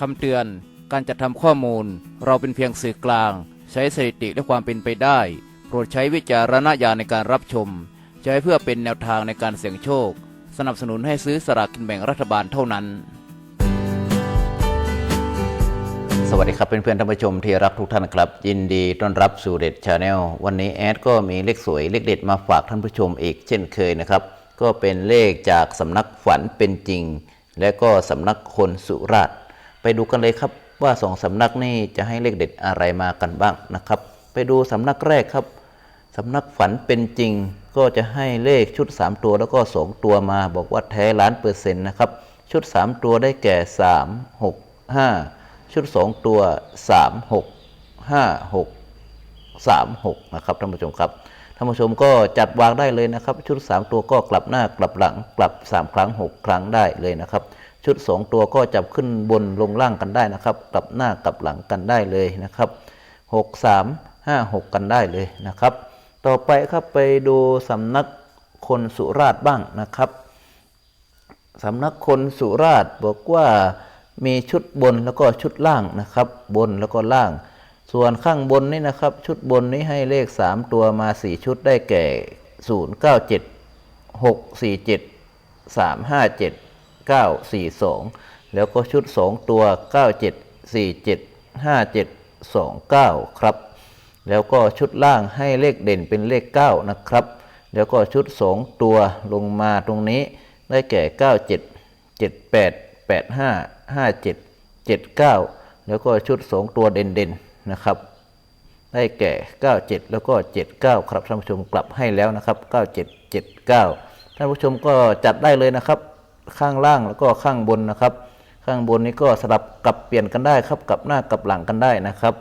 คำเตือน การจัดทำข้อมูล เราเป็นเพียงสื่อกลาง ใช้สถิติและความเป็นไปได้ โปรดใช้วิจารณญาณในการรับชม ใช้เพื่อเป็นแนวทางในการเสี่ยงโชค สนับสนุนให้ซื้อสลากกินแบ่งรัฐบาลเท่านั้น สวัสดีครับเพื่อนๆท่านผู้ชมที่รักทุกท่านครับ ยินดีต้อนรับสู่เด็ดชาแนลวันนี้แอดก็มีเลขสวยเลขเด็ดมาฝากท่านผู้ชมอีกเช่นเคยนะครับก็เป็นเลขจากสำนักฝันเป็นจริง และก็สำนักคนสุราษฎร์ ไปดูกันเลยครับว่าสองสำนักนี้จะให้เลขเด็ดอะไรมากันบ้างนะครับ ไปดูสำนักแรกครับสำนักฝันเป็นจริงก็จะให้เลขชุด 3 ตัวแล้วก็ 2 ตัวมาบอกว่าแท้ล้านเปอร์เซ็นต์นะครับชุด 3 ตัวได้แก่ 3 6 5 ชุด 2 ตัว 3 6 5 6 3 6นะครับท่านผู้ชมครับท่านผู้ชมก็จัดวางได้เลยนะครับ ชุด 3 ตัวก็กลับหน้ากลับหลังกลับ 3 ครั้ง 6 ครั้งได้เลยนะครับ ชุด 2 ตัวก็จับขึ้นบนลงล่างกันได้นะครับ กลับหน้ากลับหลังกันได้เลยนะครับ 6 3 5 6 กันได้เลยนะครับ ต่อไปครับไปดูสำนักคนสุราษฎร์บ้างนะครับสำนักคนสุราษฎร์บอกว่ามีชุดบนแล้วก็ชุดล่างนะครับ บนแล้วก็ล่าง ส่วนข้างบนนี่นะครับ ชุดบนนี้ให้เลข 3 ตัวมา 4 ชุดได้แก่ 0 9 7 6 4 7 3 5 7 9 4 2 แล้วก็ชุด 2 ตัว 9 7 4 7 5 7 2 9 ครับ แล้วก็ชุดล่างให้เลขเด่นเป็นเลข 9 นะครับ แล้วก็ชุด 2 ตัวลงมาตรงนี้ได้แก่ 97 78 85 57 79 แล้วก็ชุด 2 ตัวเด่นๆนะครับได้แก่ 97 แล้วก็ 79 ครับท่านผู้ชมกลับให้แล้วนะครับ 97 79 ท่านผู้ชมก็จัดได้เลยนะครับ ข้างล่างแล้วก็ข้างบนนะครับ ข้างบนนี้ก็สลับกลับเปลี่ยนกันได้ครับกลับหน้ากลับหลังกันได้นะครับ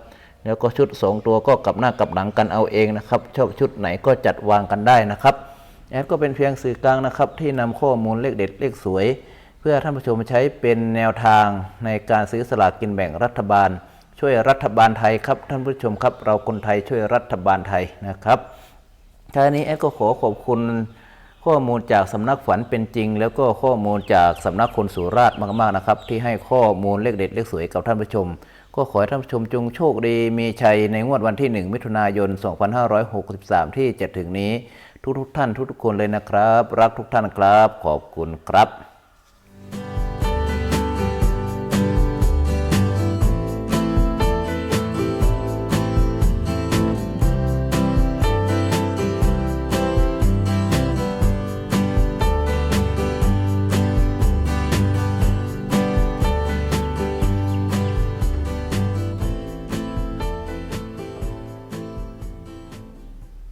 แล้วก็ชุด 2 ตัวก็กลับหน้ากลับหลังกันเอาเองนะครับชอบชุดไหนก็จัดวางกันได้นะครับแอดก็เป็นเพียงสื่อกลางนะครับที่นำข้อมูลเลขเด็ดเลขสวย เพื่อท่านผู้ชมใช้เป็นแนวทางในการซื้อสลากกินแบ่งรัฐบาล ช่วยรัฐบาลไทยครับท่านผู้ชมครับ เราคนไทยช่วยรัฐบาลไทยนะครับท้ายนี้แอดก็ขอขอบคุณ ข้อมูลจากสำนักฝันเป็นจริง แล้วก็ข้อมูลจากสำนักคนสุราษฎร์มากๆนะครับ ที่ให้ข้อมูลเลขเด็ดเลขสวยกับท่านผู้ชม ก็ขอให้ท่านผู้ชมจงโชคดีมีชัยในงวดวันที่ 1 มิถุนายน 2563 ที่จะถึงนี้ ทุกๆท่านทุกๆคนเลยนะครับ รักทุกท่านครับ ขอบคุณครับ